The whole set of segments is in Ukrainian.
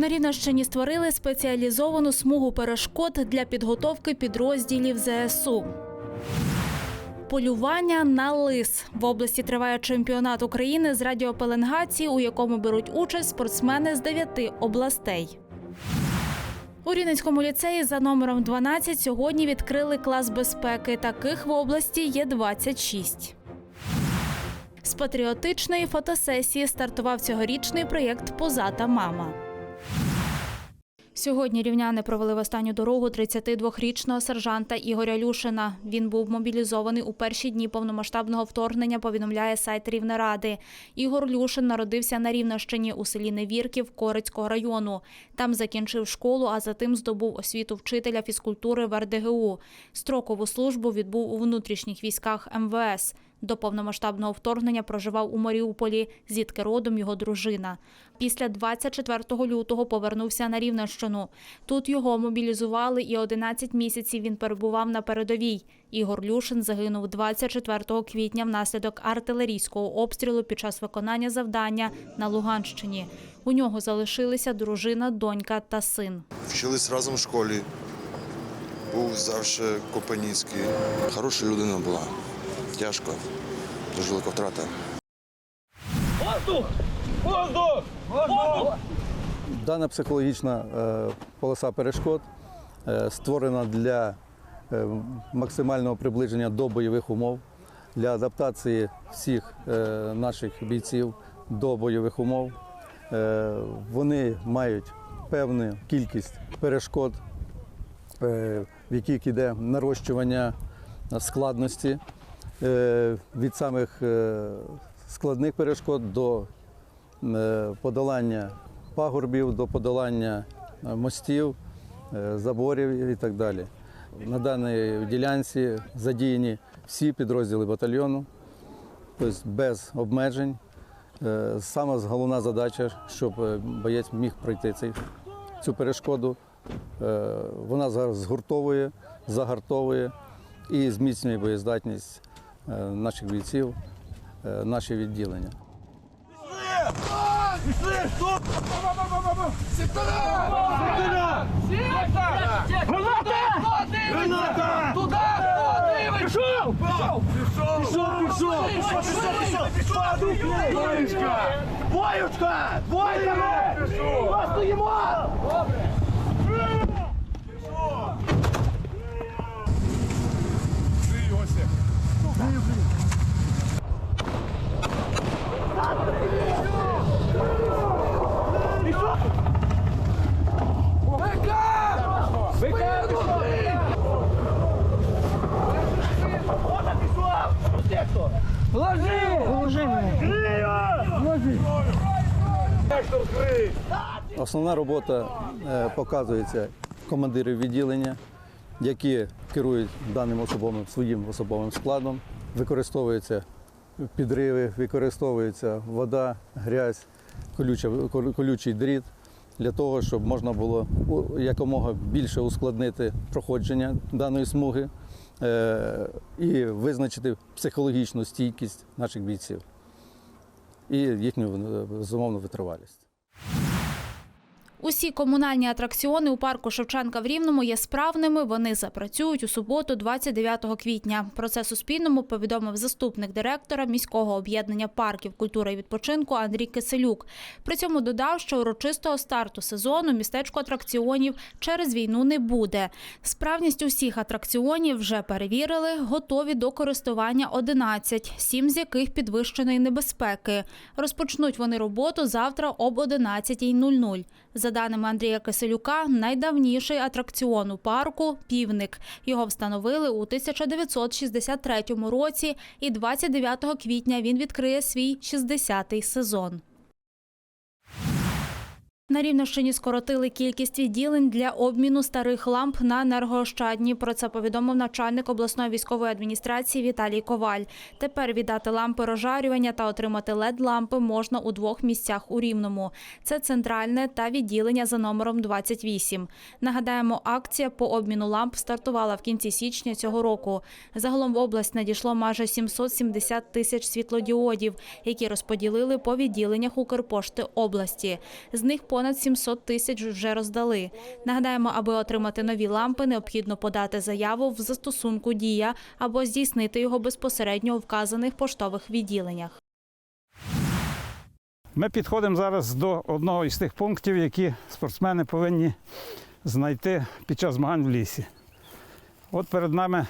На Рівненщині створили спеціалізовану смугу перешкод для підготовки підрозділів ЗСУ. Полювання на лис в області триває чемпіонат України з радіопеленгації, у якому беруть участь спортсмени з дев'яти областей. У Рівненському ліцеї за номером 12 сьогодні відкрили клас безпеки. Таких в області є 26. З патріотичної фотосесії стартував цьогорічний проєкт Позата мама. Сьогодні рівняни провели в останню дорогу 32-річного сержанта Ігоря Люшина. Він був мобілізований у перші дні повномасштабного вторгнення. Повідомляє сайт Рівнеради. Ігор Люшин народився на Рівненщині у селі Невірків Корицького району. Там закінчив школу, а затим здобув освіту вчителя фізкультури в РДГУ. Строкову службу відбув у внутрішніх військах МВС. До повномасштабного вторгнення проживав у Маріуполі, звідки родом його дружина. Після 24 лютого повернувся на Рівненщину. Тут його мобілізували і 11 місяців він перебував на передовій. Ігор Люшин загинув 24 квітня внаслідок артилерійського обстрілу під час виконання завдання на Луганщині. У нього залишилися дружина, донька та син. Вчились разом в школі. Був завжди Копанівський. Хороша людина була. Тяжко. Дуже велика втрата. Воздух! Воздух! Воздух! Дана психологічна е, полоса перешкод е, створена для е, максимального приближення до бойових умов, для адаптації всіх наших бійців до бойових умов. Вони мають певну кількість перешкод, в яких йде нарощування складності від самих складних перешкод до подолання пагорбів, до подолання е, мостів, е, заборів і так далі. На даній ділянці задіяні всі підрозділи батальйону, тобто без обмежень. Е, Саме головна задача, щоб е, боєць міг пройти цю перешкоду. Е, Вона зараз згуртовує, загартовує і зміцнює боєздатність е, наших бійців, е, наші відділення. Пішли! Стоп! Сектора! Сектора! Граната! Граната! Туди! Пішов! Пішов! Пішов! Пішов! Пішов! Пішов! Пішов! Боючка! Боючка! Боючка! Ми стоїмо! Добре! Основна робота е, показується командирів відділення, які керують даним особовим своїм особовим складом. Використовуються підриви, використовується вода, грязь, колюча, колючий дріт для того, щоб можна було якомога більше ускладнити проходження даної смуги і визначити психологічну стійкість наших бійців і їхню е, безумовну витривалість. Усі комунальні атракціони у парку Шевченка в Рівному є справними. Вони запрацюють у суботу, 29 квітня. Про це Суспільному повідомив заступник директора міського об'єднання парків культури і відпочинку Андрій Киселюк. При цьому додав, що урочистого старту сезону містечко атракціонів через війну не буде. Справність усіх атракціонів вже перевірили, готові до користування 11, сім з яких підвищеної небезпеки. Розпочнуть вони роботу завтра об 11.00. Даними Андрія Киселюка, найдавніший атракціон у парку півник. Його встановили у 1963 році, і 29 квітня він відкриє свій 60-й сезон. На Рівненщині скоротили кількість відділень для обміну старих ламп на енергоощадні. Про це повідомив начальник обласної військової адміністрації Віталій Коваль. Тепер віддати лампи розжарювання та отримати LED-лампи можна у двох місцях у Рівному. Це центральне та відділення за номером 28. Нагадаємо, акція по обміну ламп стартувала в кінці січня цього року. Загалом в область надійшло майже 770 тисяч світлодіодів, які розподілили по відділеннях Укрпошти області. З них понад понад 700 тисяч вже роздали. Нагадаємо, аби отримати нові лампи, необхідно подати заяву в застосунку Дія або здійснити його безпосередньо у вказаних поштових відділеннях. Ми підходимо зараз до одного із тих пунктів, які спортсмени повинні знайти під час змагань в лісі. От перед нами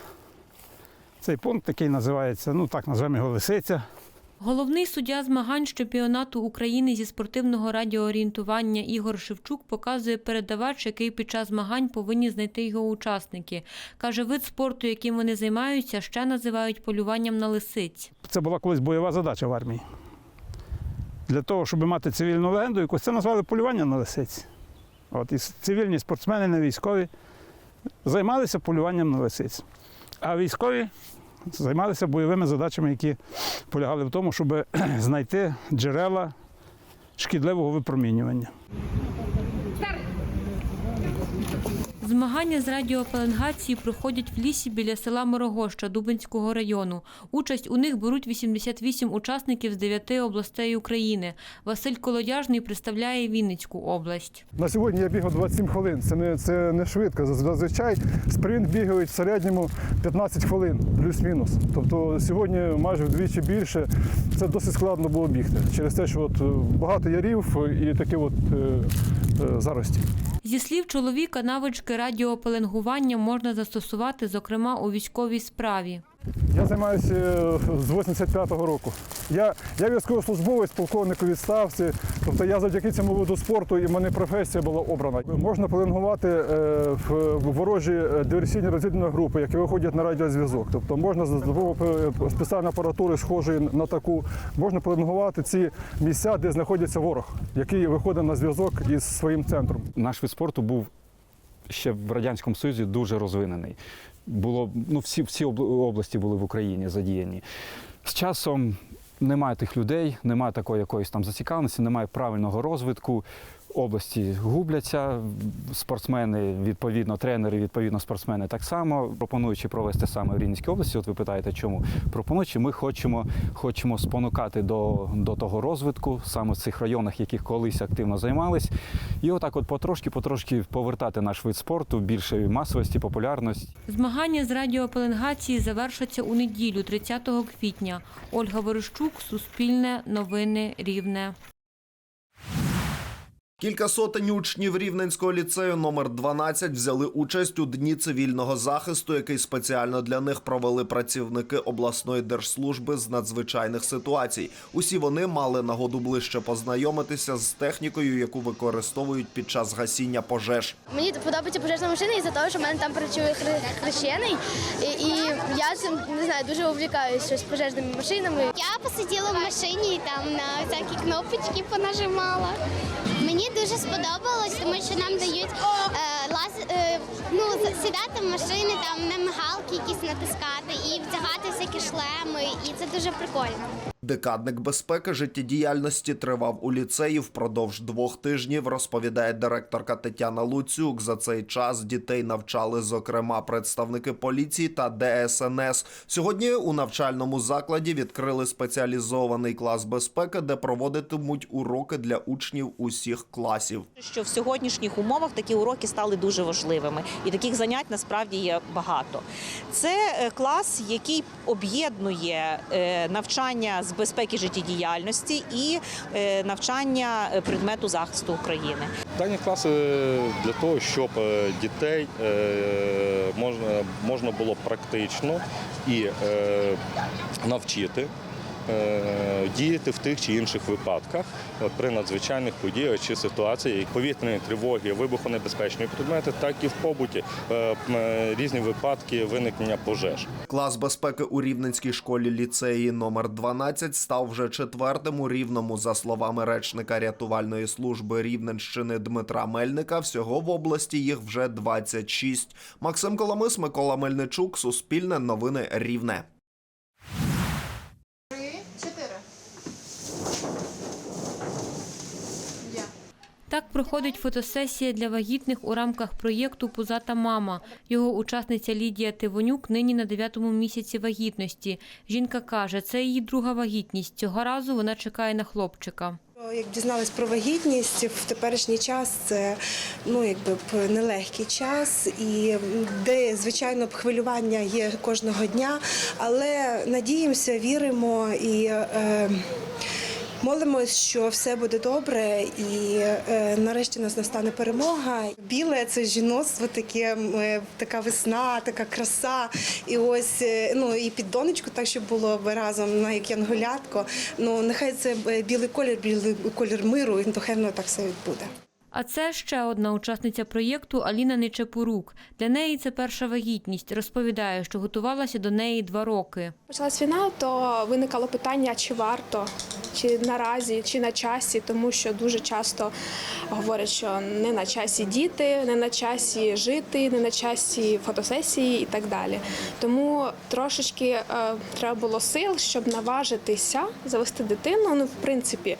цей пункт, який називається, ну так називаємо його лисиця. Головний суддя змагань чемпіонату України зі спортивного радіоорієнтування Ігор Шевчук показує передавач, який під час змагань повинні знайти його учасники. Каже, вид спорту, яким вони займаються, ще називають полюванням на лисиць. Це була колись бойова задача в армії. Для того, щоб мати цивільну легенду, якось це назвали полювання на лисиць. От, і цивільні спортсмени, не військові, займалися полюванням на лисиць. А військові займалися бойовими задачами, які полягали в тому, щоб знайти джерела шкідливого випромінювання. Змагання з радіопеленгації проходять в лісі біля села Морогоща Дубинського району. Участь у них беруть 88 учасників з 9 областей України. Василь Колодяжний представляє Вінницьку область. На сьогодні я бігав 27 хвилин. Це не, це не швидко. Зазвичай спринт бігають в середньому 15 хвилин, плюс-мінус. Тобто сьогодні майже вдвічі більше. Це досить складно було бігти. Через те, що от е, багато ярів і такі от е, е, зарості. Зі слів чоловіка, навички радіопеленгування можна застосувати, зокрема, у військовій справі. Я займаюся е, з 85-го року. Я, я військовослужбовець, полковник у відставці. Тобто я завдяки цьому виду спорту і в мене професія була обрана. Можна пеленгувати е, в ворожі е, диверсійні розвідувальні групи, які виходять на радіозв'язок. Тобто можна за допомогою спеціальної апаратури, схожої на таку, можна пеленгувати ці місця, де знаходиться ворог, який виходить на зв'язок із своїм центром. наш вид спорту був ще в Радянському Союзі дуже розвинений. Було, ну, всі, всі області були в Україні задіяні. З часом немає тих людей, немає такої якоїсь там зацікавленості, немає правильного розвитку. Області губляться, спортсмени, відповідно, тренери, відповідно, спортсмени так само. Пропонуючи провести саме в Рівненській області, от ви питаєте, чому пропонуючи, ми хочемо, хочемо спонукати до, до того розвитку саме в цих районах, яких колись активно займались. І отак, от потрошки-потрошки повертати наш вид спорту, більше масовості, популярності. Змагання з радіопеленгації завершаться у неділю, 30 квітня. Ольга Верещук, Суспільне, Новини, Рівне. Кілька сотень учнів Рівненського ліцею номер 12 взяли участь у дні цивільного захисту, який спеціально для них провели працівники обласної держслужби з надзвичайних ситуацій. Усі вони мали нагоду ближче познайомитися з технікою, яку використовують під час гасіння пожеж. Мені подобається пожежна машина із-за того, що в мене там працює хрещений, і, і я цим не знаю, дуже увлікаюся щось пожежними машинами. Я посиділа в машині і там на всякі кнопочки понажимала. Мені дуже сподобалось, тому що нам дають е, лаз, е, ну, сідати в машини, там мигалки якісь натискати і вдягати всякі шлеми, і це дуже прикольно. Декадник безпеки життєдіяльності тривав у ліцеї впродовж двох тижнів, розповідає директорка Тетяна Луцюк. За цей час дітей навчали, зокрема, представники поліції та ДСНС. Сьогодні у навчальному закладі відкрили спеціалізований клас безпеки, де проводитимуть уроки для учнів усіх класів. що в сьогоднішніх умовах такі уроки стали дуже важливими, і таких занять насправді є багато. Це е, клас, який об'єднує е, навчання з безпеки життєдіяльності і е, навчання е, предмету захисту України. Дані класи для того, щоб е, дітей е, можна, було практично і е, навчити. Е, Діяти в тих чи інших випадках при надзвичайних подіях чи ситуаціях, як повітряної тривоги, вибухонебезпечні предмети, так і в побуті е, е, різні випадки виникнення пожеж. Клас безпеки у Рівненській школі ліцеї номер 12 став вже четвертим у Рівному. За словами речника рятувальної служби Рівненщини Дмитра Мельника, всього в області їх вже 26. Максим Коломис, Микола Мельничук, Суспільне новини Рівне. Так проходить фотосесія для вагітних у рамках проєкту Пузата мама. Його учасниця Лідія Тивонюк нині на дев'ятому місяці вагітності. Жінка каже, це її друга вагітність. Цього разу вона чекає на хлопчика. Як дізналась про вагітність в теперішній час, це ну якби б нелегкий час, і де звичайно б хвилювання є кожного дня, але надіємося, віримо і. Е, Молимось, що все буде добре, і е, нарешті нас настане перемога. Біле це жіноцтво, таке е, така весна, така краса. І ось е, ну і під донечку, так щоб було б разом на як янголятко. Ну нехай це е, білий колір, білий колір миру, і нехай так все відбуде. А це ще одна учасниця проєкту Аліна Нечепорук. Для неї це перша вагітність. Розповідає, що готувалася до неї два роки. Почалась війна, то виникало питання, чи варто, чи наразі, чи на часі, тому що дуже часто говорять, що не на часі діти, не на часі жити, не на часі фотосесії і так далі. Тому трошечки е, треба було сил, щоб наважитися завести дитину. Ну, в принципі,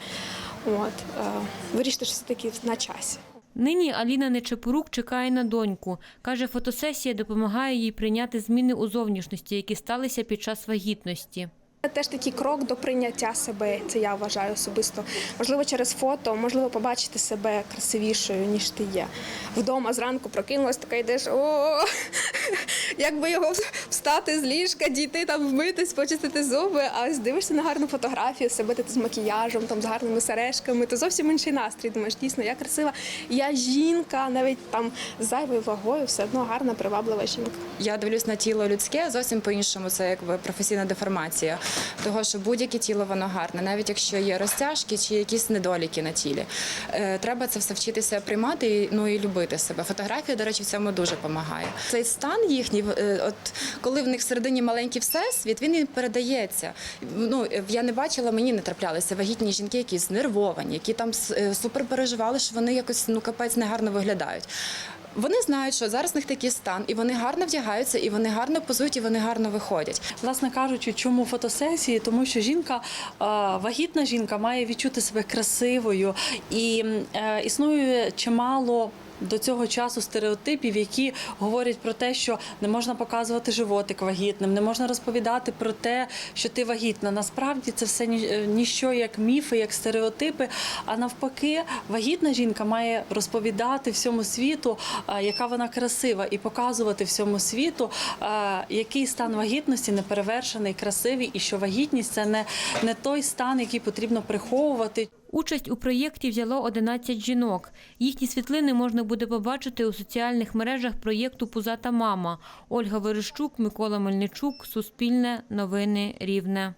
от е, вирішити, що все таки на часі. Нині Аліна Нечепорук чекає на доньку. Каже, фотосесія допомагає їй прийняти зміни у зовнішності, які сталися під час вагітності. Теж такий крок до прийняття себе. Це я вважаю особисто. Можливо, через фото, можливо, побачити себе красивішою, ніж ти є. Вдома зранку прокинулась, така йдеш, о, як би його встати з ліжка, дійти там, вмитись, почистити зуби. А ось дивишся на гарну фотографію, себе ти з макіяжем, там з гарними сережками, то зовсім інший настрій. Думаєш, дійсно, я красива. Я жінка, навіть там з зайвою вагою, все одно гарна, приваблива жінка. Я дивлюсь на тіло людське зовсім по-іншому. Це якби професійна деформація. Того, що будь-яке тіло воно гарне, навіть якщо є розтяжки чи якісь недоліки на тілі. Е, Треба це все вчитися приймати ну, і любити себе. Фотографія, до речі, в цьому дуже допомагає. Цей стан їхній, е, от коли в них всередині маленький всесвіт, він і передається. Ну я не бачила, мені не траплялися вагітні жінки, які знервовані, які там е, супер переживали, що вони якось ну капець негарно виглядають. Вони знають, що зараз в них такий стан, і вони гарно вдягаються, і вони гарно позують, і вони гарно виходять. Власне кажучи, чому фотосесії? Тому що жінка, вагітна жінка, має відчути себе красивою, і е, існує чимало. До цього часу стереотипів, які говорять про те, що не можна показувати животик вагітним, не можна розповідати про те, що ти вагітна. Насправді це все е, ніщо як міфи, як стереотипи. А навпаки, вагітна жінка має розповідати всьому світу, е, яка вона красива, і показувати всьому світу, е, який стан вагітності неперевершений, красивий, і що вагітність це не, не той стан, який потрібно приховувати. Участь у проєкті взяло 11 жінок. Їхні світлини можна буде побачити у соціальних мережах проєкту Пузата мама. Ольга Верещук, Микола Мельничук, Суспільне, Новини Рівне.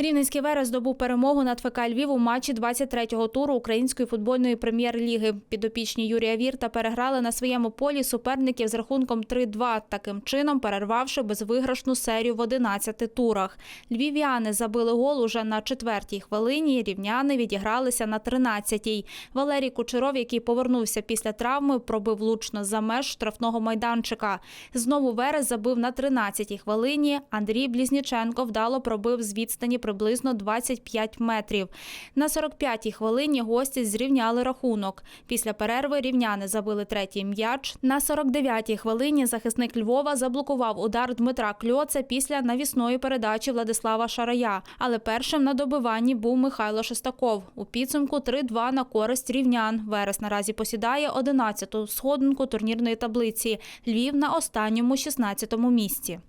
Рівненський Верес здобув перемогу над ФК Львів у матчі 23-го туру української футбольної прем'єр-ліги. Підопічні Юрія Вірта переграли на своєму полі суперників з рахунком 3-2, таким чином перервавши безвиграшну серію в 11 турах. Львів'яни забили гол уже на четвертій хвилині. Рівняни відігралися на 13-й. Валерій Кучеров, який повернувся після травми, пробив влучно за меж штрафного майданчика. Знову Верес забив на 13-й хвилині. Андрій Блізніченко вдало пробив з відстані приблизно 25 метрів. На 45-й хвилині гості зрівняли рахунок. Після перерви рівняни забили третій м'яч. На 49-й хвилині захисник Львова заблокував удар Дмитра Кльоца після навісної передачі Владислава Шарая. Але першим на добиванні був Михайло Шестаков. У підсумку 3-2 на користь рівнян. Верес наразі посідає 11-ту сходинку турнірної таблиці. Львів на останньому 16-му місці.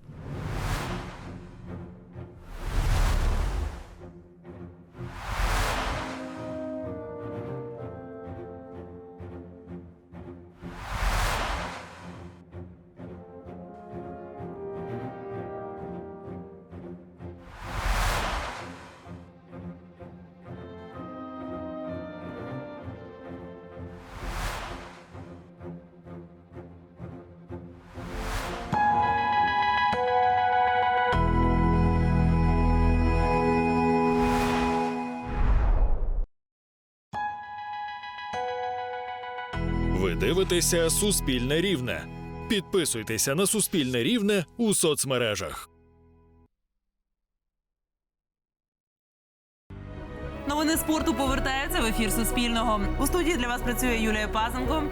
Ви дивитеся Суспільне Рівне. Підписуйтеся на Суспільне Рівне у соцмережах. Новини спорту повертаються в ефір Суспільного. У студії для вас працює Юлія Пазенко.